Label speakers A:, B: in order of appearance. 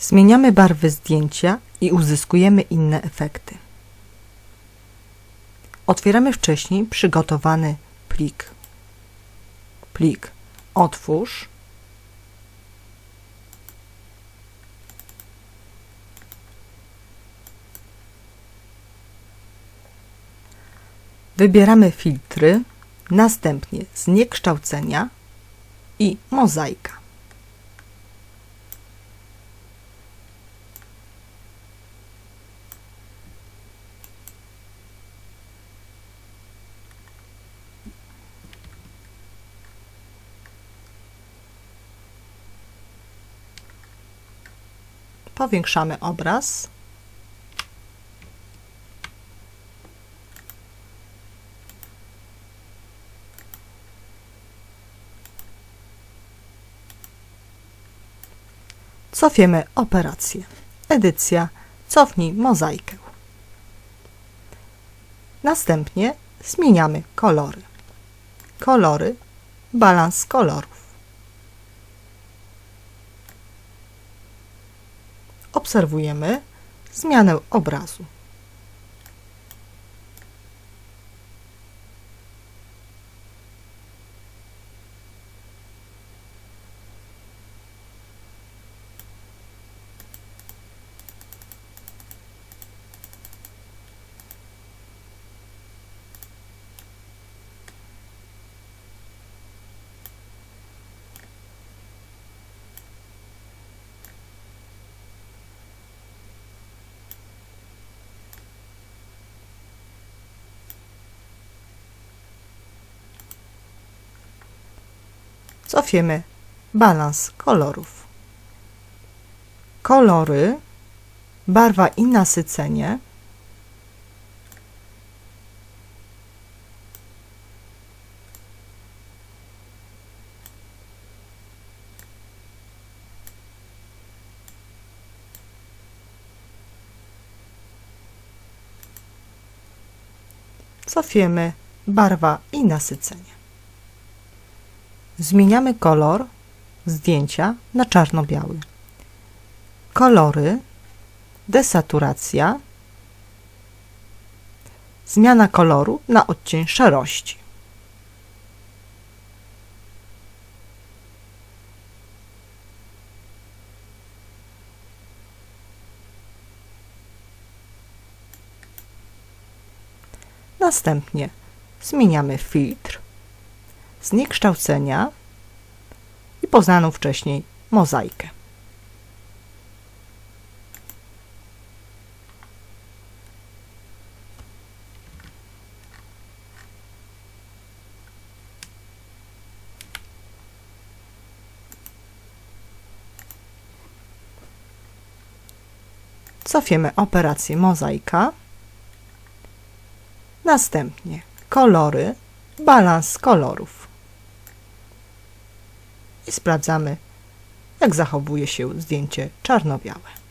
A: Zmieniamy barwy zdjęcia i uzyskujemy inne efekty. Otwieramy wcześniej przygotowany plik. Plik Otwórz. Wybieramy filtry, następnie zniekształcenia i mozaika. Powiększamy obraz. Cofiemy operację. Edycja. Cofnij mozaikę. Następnie zmieniamy kolory. Kolory. Balans kolorów. Obserwujemy zmianę obrazu. Cofiemy balans kolorów. Kolory, barwa i nasycenie. Cofiemy barwa i nasycenie. Zmieniamy kolor zdjęcia na czarno-biały. Kolory, desaturacja, zmiana koloru na odcień szarości. Następnie zmieniamy filtr zniekształcenia i poznaną wcześniej mozaikę. Cofiemy operację mozaika. Następnie kolory, balans kolorów. I sprawdzamy, jak zachowuje się zdjęcie czarno-białe.